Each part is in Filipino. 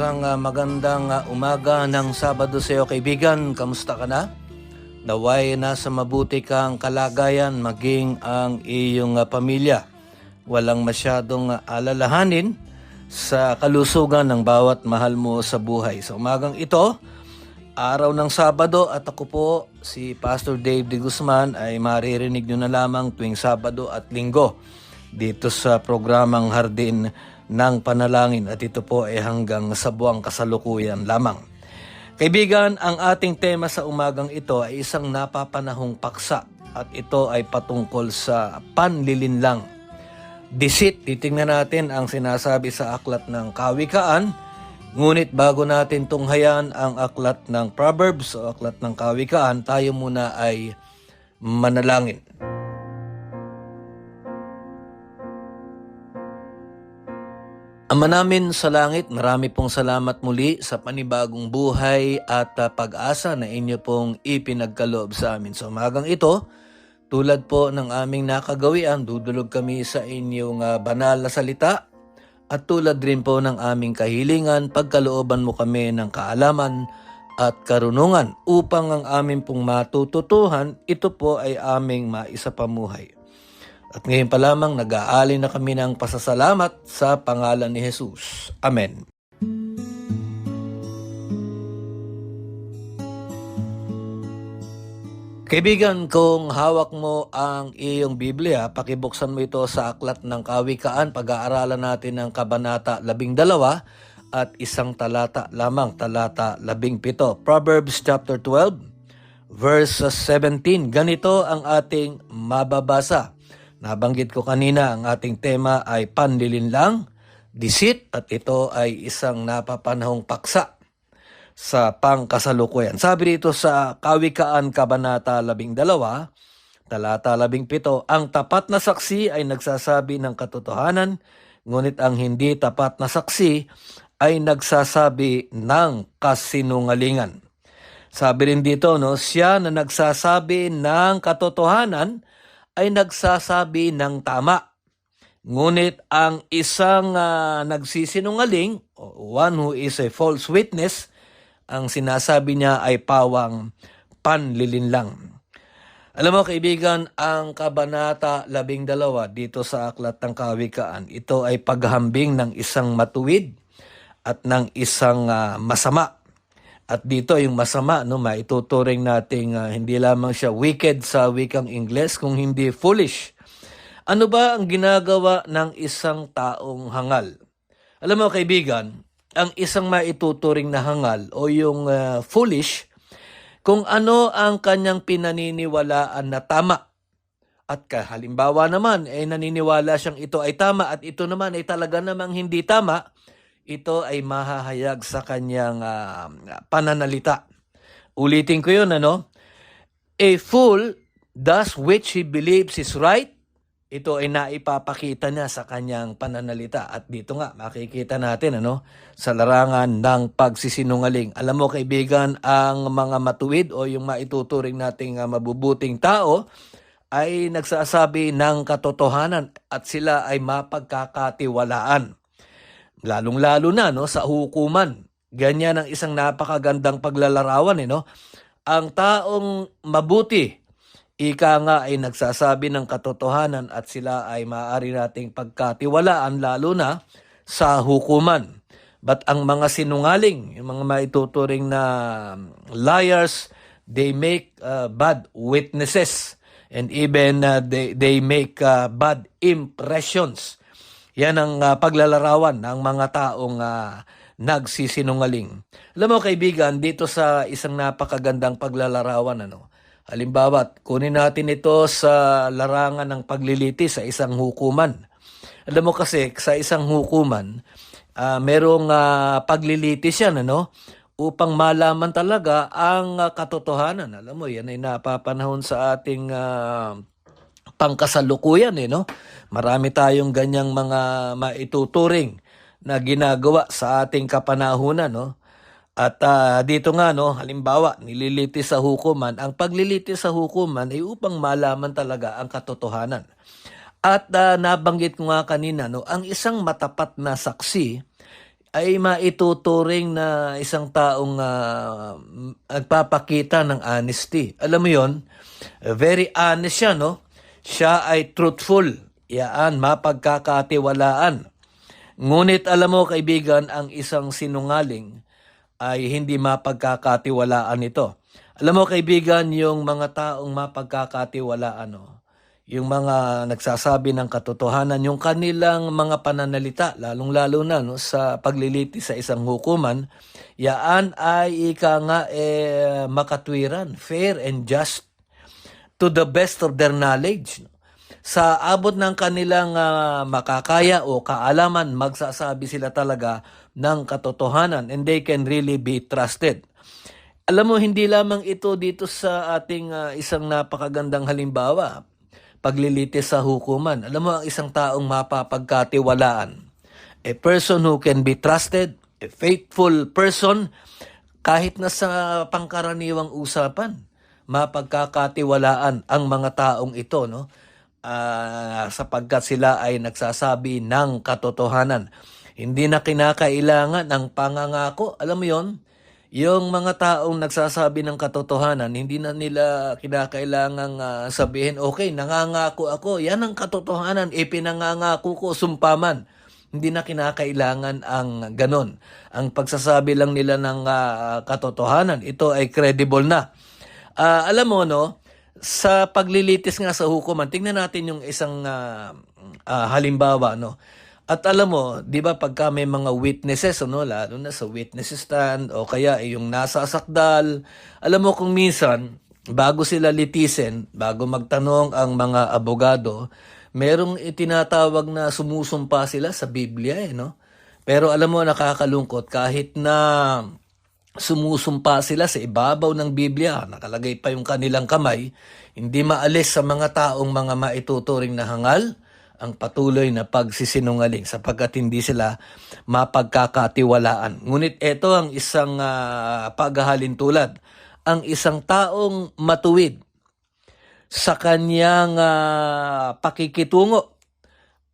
Isang ah, magandang ah, umaga ng Sabado sa iyo kaibigan. Kamusta ka na? Naway nasa mabuti kang kalagayan maging ang iyong ah, pamilya. Walang masyadong ah, alalahanin sa kalusugan ng bawat mahal mo sa buhay. Sa umagang ito, araw ng Sabado at ako po si Pastor Dave de Guzman ay maririnig nyo na lamang tuwing Sabado at Linggo dito sa programang Hardin ng Panalangin at ito po ay hanggang sa buwang kasalukuyan lamang. Kaibigan, ang ating tema sa umagang ito ay isang napapanahong paksa at ito ay patungkol sa panlilinlang. Deceit, titingnan natin ang sinasabi sa aklat ng Kawikaan. Ngunit bago natin tunghayan ang aklat ng Proverbs o aklat ng Kawikaan, tayo muna ay manalangin. Ama namin sa langit, marami pong salamat muli sa panibagong buhay at ah, pag-asa na inyo pong ipinagkaloob sa amin. Sa umagang ito, tulad po ng aming nakagawian, dudulog kami sa inyong ah, banal na salita at tulad rin po ng aming kahilingan, pagkalooban mo kami ng kaalaman at karunungan upang ang aming pong matututuhan, ito po ay aming maisapamuhay. At ngayon pa lamang nag-aali na kami ng pasasalamat sa pangalan ni Jesus. Amen. Kaibigan, kung hawak mo ang iyong Biblia, pakibuksan mo ito sa aklat ng Kawikaan. Pag-aaralan natin ng Kabanata 12 at isang talata lamang, talata 17. Proverbs chapter 12, verse 17. Ganito ang ating mababasa. Nabanggit ko kanina, ang ating tema ay panlilinlang, deceit, at ito ay isang napapanahong paksa sa pangkasalukuyan. Sabi dito sa Kawikaan Kabanata 12, talata 17, ang tapat na saksi ay nagsasabi ng katotohanan, ngunit ang hindi tapat na saksi ay nagsasabi ng kasinungalingan. Sabi rin dito, no, siya na nagsasabi ng katotohanan ay nagsasabi ng tama. Ngunit ang isang ah, nagsisinungaling, one who is a false witness, ang sinasabi niya ay pawang panlilinlang. Alam mo kaibigan, ang Kabanata 12 dito sa Aklat ng Kawikaan, ito ay paghambing ng isang matuwid at ng isang ah, masama. At dito yung masama, no, maituturing nating ah, hindi lamang siya wicked sa wikang Ingles, kung hindi foolish. Ano ba ang ginagawa ng isang taong hangal? Alam mo kaibigan, ang isang maituturing na hangal o yung ah, foolish, kung ano ang kanyang pinaniniwalaan na tama. At halimbawa naman, ay naniniwala siyang ito ay tama at ito naman ay talaga namang hindi tama, ito ay mahahayag sa kanyang ah, pananalita. Ulitin ko yun, ano? A fool does which he believes is right. Ito ay naipapakita niya sa kanyang pananalita. At dito nga, makikita natin, ano? Sa larangan ng pagsisinungaling. Alam mo, kaibigan, ang mga matuwid o yung maituturing nating ah, mabubuting tao ay nagsasabi ng katotohanan at sila ay mapagkakatiwalaan lalong-lalo na no sa hukuman. Ganyan ang isang napakagandang paglalarawan eh no. Ang taong mabuti ika nga ay nagsasabi ng katotohanan at sila ay maaari nating pagkatiwalaan lalo na sa hukuman. But ang mga sinungaling, yung mga maituturing na liars, they make uh, bad witnesses. and even uh, they, they make uh, bad impressions. Yan ang uh, paglalarawan ng mga taong uh, nagsisinungaling. Alam mo kaibigan, dito sa isang napakagandang paglalarawan, ano, halimbawa, kunin natin ito sa larangan ng paglilitis sa isang hukuman. Alam mo kasi, sa isang hukuman, ah, merong ah, paglilitis yan, ano, upang malaman talaga ang ah, katotohanan. Alam mo, yan ay napapanahon sa ating ah, pangkasalukuyan eh no. Marami tayong ganyang mga maituturing na ginagawa sa ating kapanahunan no. At ah, dito nga no, halimbawa, nililitis sa hukuman, ang paglilitis sa hukuman ay upang malaman talaga ang katotohanan. At ah, nabanggit ko nga kanina no, ang isang matapat na saksi ay maituturing na isang taong ah, nagpapakita ng honesty. Alam mo 'yon? Very honest siya, no? Siya ay truthful. Yaan, mapagkakatiwalaan. Ngunit alam mo kaibigan, ang isang sinungaling ay hindi mapagkakatiwalaan ito. Alam mo kaibigan, yung mga taong mapagkakatiwalaan, no? yung mga nagsasabi ng katotohanan, yung kanilang mga pananalita, lalong-lalo na no, sa pagliliti sa isang hukuman, yaan ay ika nga eh, makatwiran, fair and just to the best of their knowledge. Sa abot ng kanilang ah, makakaya o kaalaman, magsasabi sila talaga ng katotohanan and they can really be trusted. Alam mo, hindi lamang ito dito sa ating ah, isang napakagandang halimbawa, paglilitis sa hukuman. Alam mo, ang isang taong mapapagkatiwalaan, a person who can be trusted, a faithful person, kahit na sa pangkaraniwang usapan, mapagkakatiwalaan ang mga taong ito, no? Ah, sapagkat sila ay nagsasabi ng katotohanan. Hindi na kinakailangan ng pangangako. Alam mo yon? Yung mga taong nagsasabi ng katotohanan, hindi na nila kinakailangang ah, sabihin, okay, nangangako ako, yan ang katotohanan, ipinangangako ko, sumpaman. Hindi na kinakailangan ang ganon. Ang pagsasabi lang nila ng ah, katotohanan, ito ay credible na. Ah, alam mo, no, sa paglilitis nga sa hukuman, tingnan natin yung isang ah, ah, halimbawa, no. At alam mo, 'di ba pagka may mga witnesses ano, lalo na sa witness stand o kaya yung nasa sakdal, alam mo kung minsan bago sila litisin, bago magtanong ang mga abogado, merong itinatawag na sumusumpa sila sa Biblia eh, no? Pero alam mo nakakalungkot kahit na sumusumpa sila sa ibabaw ng Biblia, nakalagay pa yung kanilang kamay, hindi maalis sa mga taong mga maituturing na hangal ang patuloy na pagsisinungaling sapagkat hindi sila mapagkakatiwalaan. Ngunit ito ang isang ah, paghahalin tulad, ang isang taong matuwid sa kanyang ah, pakikitungo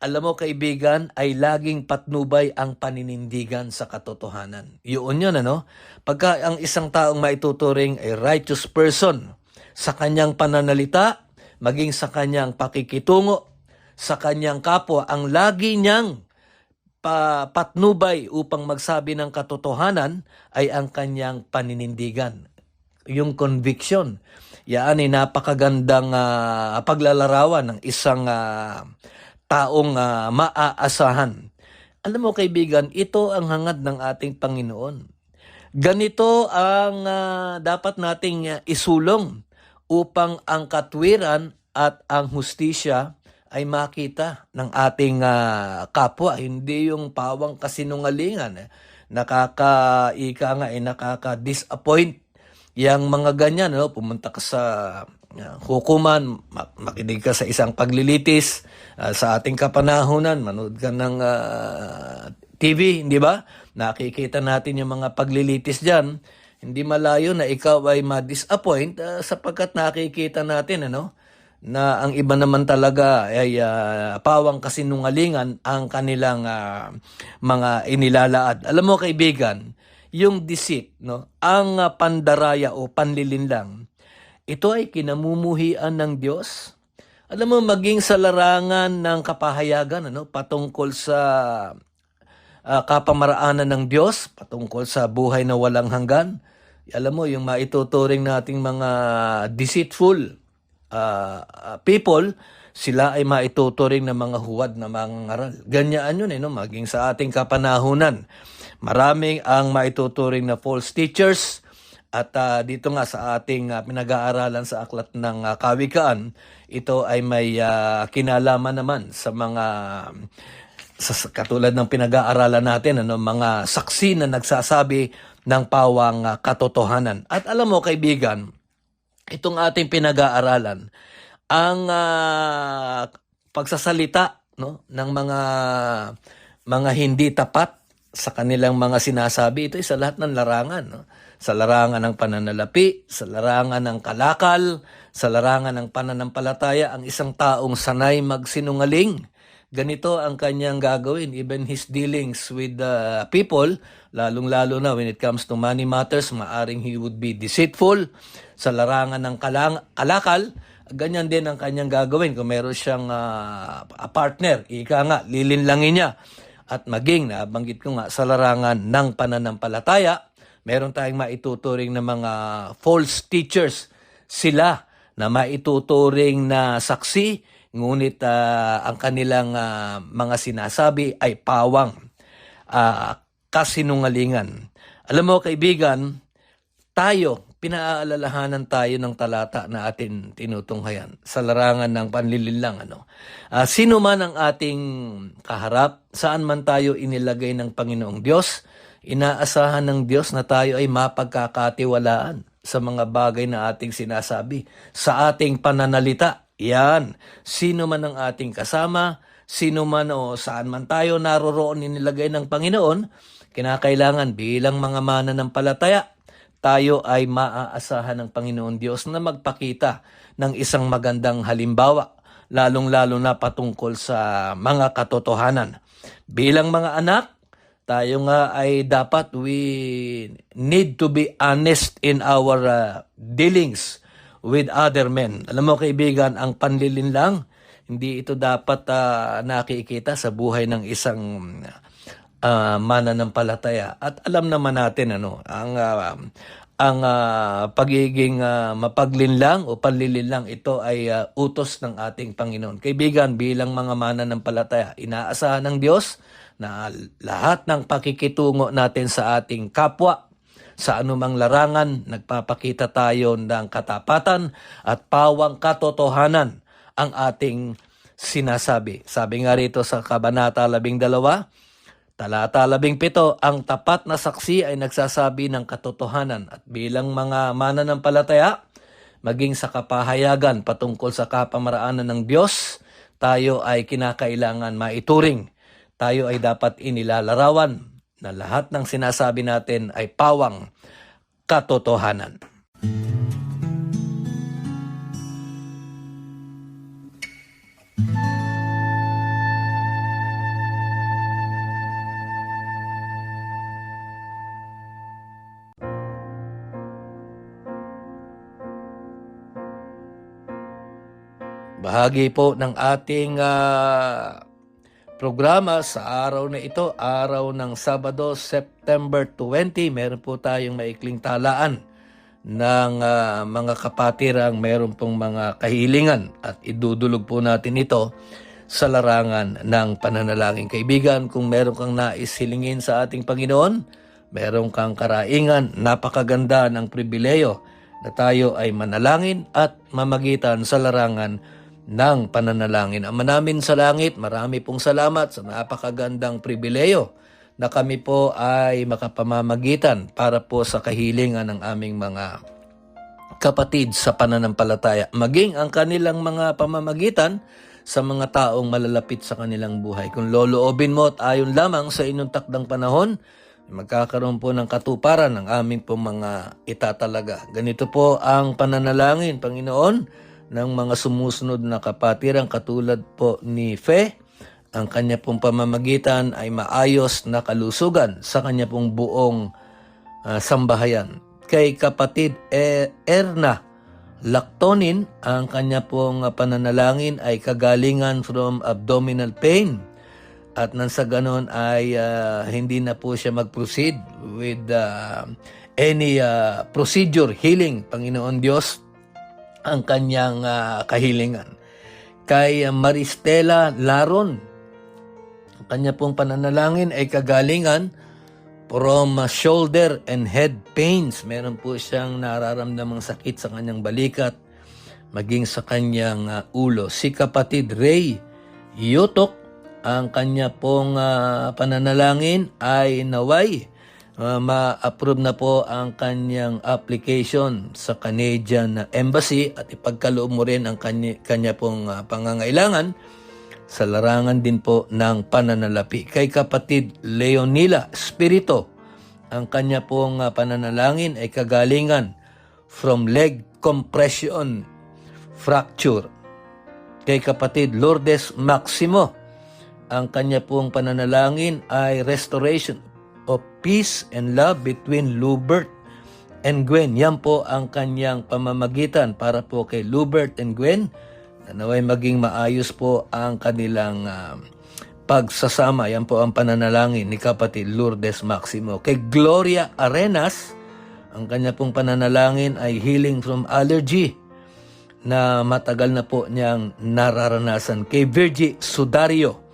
alam mo kaibigan, ay laging patnubay ang paninindigan sa katotohanan. Yun yun ano? Pagka ang isang taong maituturing ay righteous person sa kanyang pananalita, maging sa kanyang pakikitungo, sa kanyang kapwa, ang lagi niyang pa patnubay upang magsabi ng katotohanan ay ang kanyang paninindigan. Yung conviction. Yan ay napakagandang ah, paglalarawan ng isang ah, taong ah, maaasahan. Alam mo kaibigan, ito ang hangad ng ating Panginoon. Ganito ang ah, dapat nating ah, isulong upang ang katwiran at ang hustisya ay makita ng ating ah, kapwa, hindi yung pawang kasinungalingan. Eh. Nakaka-ika nga, eh, nakaka-disappoint yung mga ganyan, no? pumunta ka sa ah, hukuman, mak- makinig ka sa isang paglilitis, ah, sa ating kapanahunan, manood ka ng ah, TV, hindi ba? Nakikita natin yung mga paglilitis dyan. Hindi malayo na ikaw ay ma-disappoint ah, sapagkat nakikita natin, ano? na ang iba naman talaga ay ah, pawang kasinungalingan ang kanilang ah, mga inilalaad. Alam mo kaibigan, yung deceit, no, ang ah, pandaraya o panlilinlang, ito ay kinamumuhian ng Diyos. Alam mo, maging sa larangan ng kapahayagan, ano, patungkol sa ah, kapamaraanan ng Diyos, patungkol sa buhay na walang hanggan. Alam mo, yung maituturing nating mga deceitful, ah, people, sila ay maituturing ng mga huwad na mga ngaral. Ganyan yun eh, no? maging sa ating kapanahunan. Maraming ang maituturing na false teachers at ah, dito nga sa ating ah, pinag-aaralan sa aklat ng ah, kawikaan, ito ay may ah, kinalaman naman sa mga sa, katulad ng pinag-aaralan natin, ano, mga saksi na nagsasabi ng pawang ah, katotohanan. At alam mo kaibigan, itong ating pinag-aaralan, ang ah, pagsasalita no ng mga mga hindi tapat sa kanilang mga sinasabi ito ay sa lahat ng larangan no? Sa larangan ng pananalapi sa larangan ng kalakal sa larangan ng pananampalataya ang isang taong sanay magsinungaling. Ganito ang kanyang gagawin even his dealings with the people lalong-lalo na when it comes to money matters maaring he would be deceitful. Sa larangan ng kalang kalakal ganyan din ang kanyang gagawin. Kung meron siyang a partner ika nga lilinlangin niya at maging nabanggit ko nga sa larangan ng pananampalataya meron tayong maituturing na mga false teachers. Sila na maituturing na saksi ngunit ah, ang kanilang ah, mga sinasabi ay pawang ah, kasinungalingan. Alam mo kaibigan tayo, pinaalalahanan tayo ng talata na atin tinutunghayan sa larangan ng panlilinlang. Ano? Ah, sino man ang ating kaharap, saan man tayo inilagay ng Panginoong Diyos, inaasahan ng Diyos na tayo ay mapagkakatiwalaan sa mga bagay na ating sinasabi, sa ating pananalita. Yan, sino man ang ating kasama, sino man o saan man tayo naroroon inilagay ng Panginoon, kinakailangan bilang mga mananampalataya, tayo ay maaasahan ng Panginoon Diyos na magpakita ng isang magandang halimbawa, lalong-lalo na patungkol sa mga katotohanan. Bilang mga anak, tayo nga ay dapat we need to be honest in our uh, dealings with other men. Alam mo kaibigan, ang panlilinlang, hindi ito dapat uh, nakikita sa buhay ng isang uh, mananampalataya. At alam naman natin ano, ang ah, ang ah, pagiging ah, mapaglinlang o panlilinlang ito ay ah, utos ng ating Panginoon. Kaibigan, bilang mga mananampalataya, inaasahan ng Diyos na lahat ng pakikitungo natin sa ating kapwa sa anumang larangan, nagpapakita tayo ng katapatan at pawang katotohanan ang ating sinasabi. Sabi nga rito sa Kabanata 12, Talata 17, ang tapat na saksi ay nagsasabi ng katotohanan at bilang mga mananampalataya, maging sa kapahayagan patungkol sa kapamaraanan ng Diyos, tayo ay kinakailangan maituring. Tayo ay dapat inilalarawan na lahat ng sinasabi natin ay pawang katotohanan. Bahagi po ng ating ah, programa sa araw na ito, araw ng Sabado, September 20, meron po tayong maikling talaan ng ah, mga kapatirang meron pong mga kahilingan at idudulog po natin ito sa larangan ng pananalangin. Kaibigan, kung meron kang nais hilingin sa ating Panginoon, meron kang karaingan, napakaganda ng pribileyo na tayo ay manalangin at mamagitan sa larangan ng pananalangin. Ama namin sa langit, marami pong salamat sa napakagandang pribileyo na kami po ay makapamamagitan para po sa kahilingan ng aming mga kapatid sa pananampalataya, maging ang kanilang mga pamamagitan sa mga taong malalapit sa kanilang buhay. Kung loloobin mo at ayon lamang sa inyong takdang panahon, magkakaroon po ng katuparan ng aming pong mga itatalaga. Ganito po ang pananalangin, Panginoon, ng mga sumusunod na kapatiran katulad po ni Fe. Ang kanya pong pamamagitan ay maayos na kalusugan sa kanya pong buong ah, sambahayan. Kay kapatid E- Erna Lactonin, ang kanya pong pananalangin ay kagalingan from abdominal pain. At nang sa ganon ay ah, hindi na po siya mag-proceed with ah, any ah, procedure, healing, Panginoon Diyos ang kanyang ah, kahilingan. Kay Maristela Laron, ang kanya pong pananalangin ay kagalingan from uh, shoulder and head pains. Meron po siyang nararamdamang sakit sa kanyang balikat, maging sa kanyang uh, ulo. Si kapatid Ray Yutok, ang kanya pong uh, pananalangin ay naway uh, ma-approve na po ang kanyang application sa Canadian Embassy at ipagkaloob mo rin ang kanya, kanya pong uh, pangangailangan sa larangan din po ng pananalapi. Kay kapatid Leonila Espirito, ang kanya pong ah, pananalangin ay kagalingan from leg compression fracture. Kay kapatid Lourdes Maximo, ang kanya pong pananalangin ay restoration of peace and love between Lubert and Gwen. Yan po ang kanyang pamamagitan para po kay Lubert and Gwen na naway maging maayos po ang kanilang ah, pagsasama. Yan po ang pananalangin ni kapatid Lourdes Maximo. Kay Gloria Arenas, ang kanya pong pananalangin ay healing from allergy na matagal na po niyang nararanasan. Kay Virgie Sudario,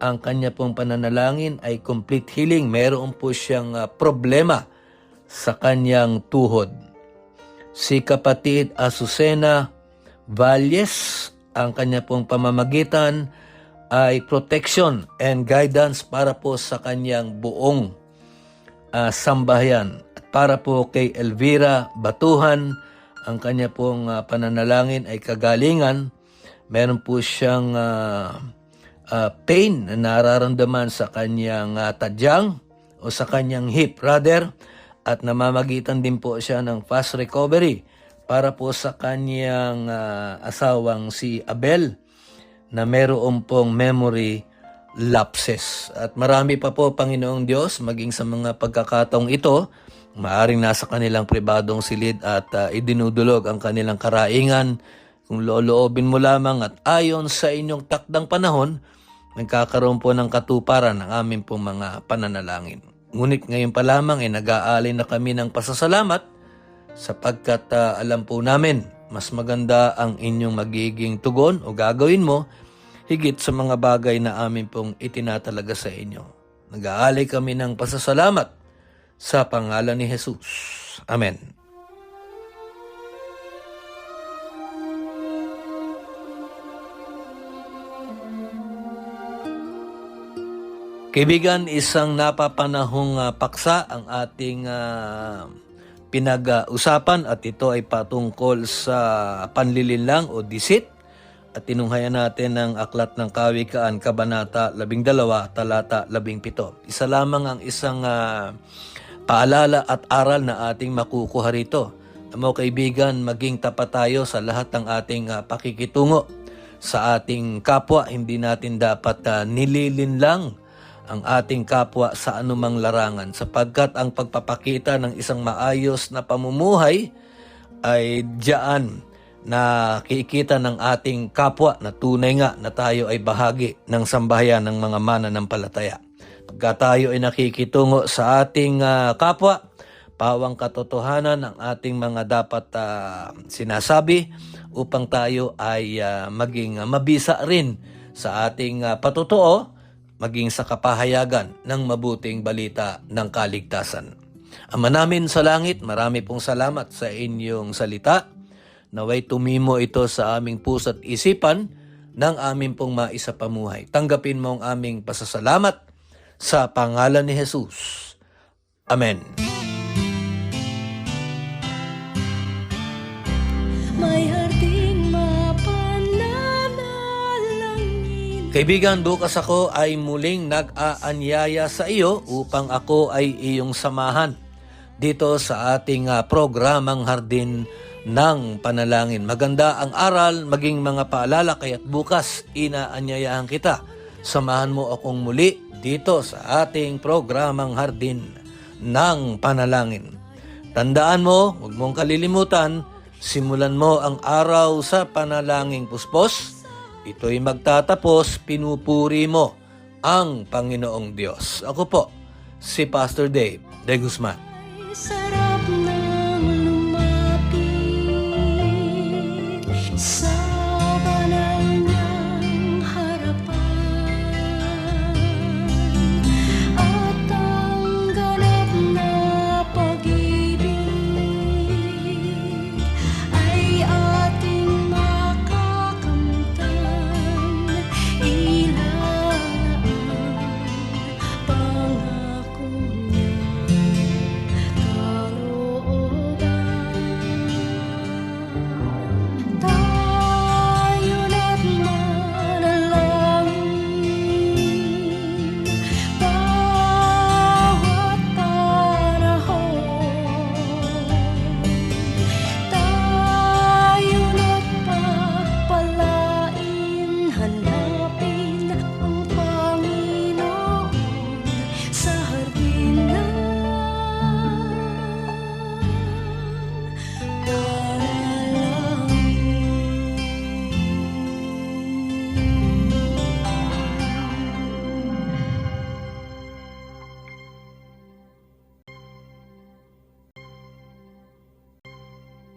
ang kanya pong pananalangin ay complete healing. Meron po siyang ah, problema sa kanyang tuhod. Si kapatid Azucena Valles, ang kanya pong pamamagitan ay protection and guidance para po sa kanyang buong ah, sambahayan. At para po kay Elvira Batuhan, ang kanya pong ah, pananalangin ay kagalingan. Meron po siyang ah, ah, pain na nararamdaman sa kanyang ah, tadyang o sa kanyang hip rather at namamagitan din po siya ng fast recovery para po sa kanyang ah, asawang si Abel na meron pong memory lapses. At marami pa po, Panginoong Diyos, maging sa mga pagkakataong ito, maaring nasa kanilang pribadong silid at ah, idinudulog ang kanilang karaingan. Kung looloobin mo lamang at ayon sa inyong takdang panahon, nagkakaroon po ng katuparan ng aming pong mga pananalangin. Ngunit ngayon pa lamang ay nag-aalay na kami ng pasasalamat sapagkat ah, alam po namin mas maganda ang inyong magiging tugon o gagawin mo higit sa mga bagay na amin pong itinatalaga sa inyo. Nag-aalay kami ng pasasalamat sa pangalan ni Jesus. Amen. Kaibigan, isang napapanahong ah, paksa ang ating ah, pinag-usapan at ito ay patungkol sa panlilinlang o disit at tinunghayan natin ang aklat ng kawikaan kabanata 12 talata 17. Isa lamang ang isang ah, paalala at aral na ating makukuha rito. Mga kaibigan, maging tapat tayo sa lahat ng ating ah, pakikitungo sa ating kapwa. Hindi natin dapat ah, nililinlang ang ating kapwa sa anumang larangan sapagkat ang pagpapakita ng isang maayos na pamumuhay ay diyan na kikita ng ating kapwa na tunay nga na tayo ay bahagi ng sambahayan ng mga mananampalataya. Pagka tayo ay nakikitungo sa ating ah, kapwa, pawang katotohanan ang ating mga dapat ah, sinasabi upang tayo ay ah, maging ah, mabisa rin sa ating ah, patutuo maging sa kapahayagan ng mabuting balita ng kaligtasan. Ama namin sa langit, marami pong salamat sa inyong salita. Naway tumimo ito sa aming puso at isipan ng aming pong maisapamuhay. Tanggapin mo ang aming pasasalamat sa pangalan ni Jesus. Amen. Kaibigan, bukas ako ay muling nag-aanyaya sa iyo upang ako ay iyong samahan dito sa ating ah, programang Hardin ng Panalangin. Maganda ang aral, maging mga paalala, kaya't bukas inaanyayahan kita. Samahan mo akong muli dito sa ating programang Hardin ng Panalangin. Tandaan mo, huwag mong kalilimutan, simulan mo ang araw sa panalangin puspos. Ito'y magtatapos, pinupuri mo ang Panginoong Diyos. Ako po, si Pastor Dave De Guzman. Sarap ng lumapit sa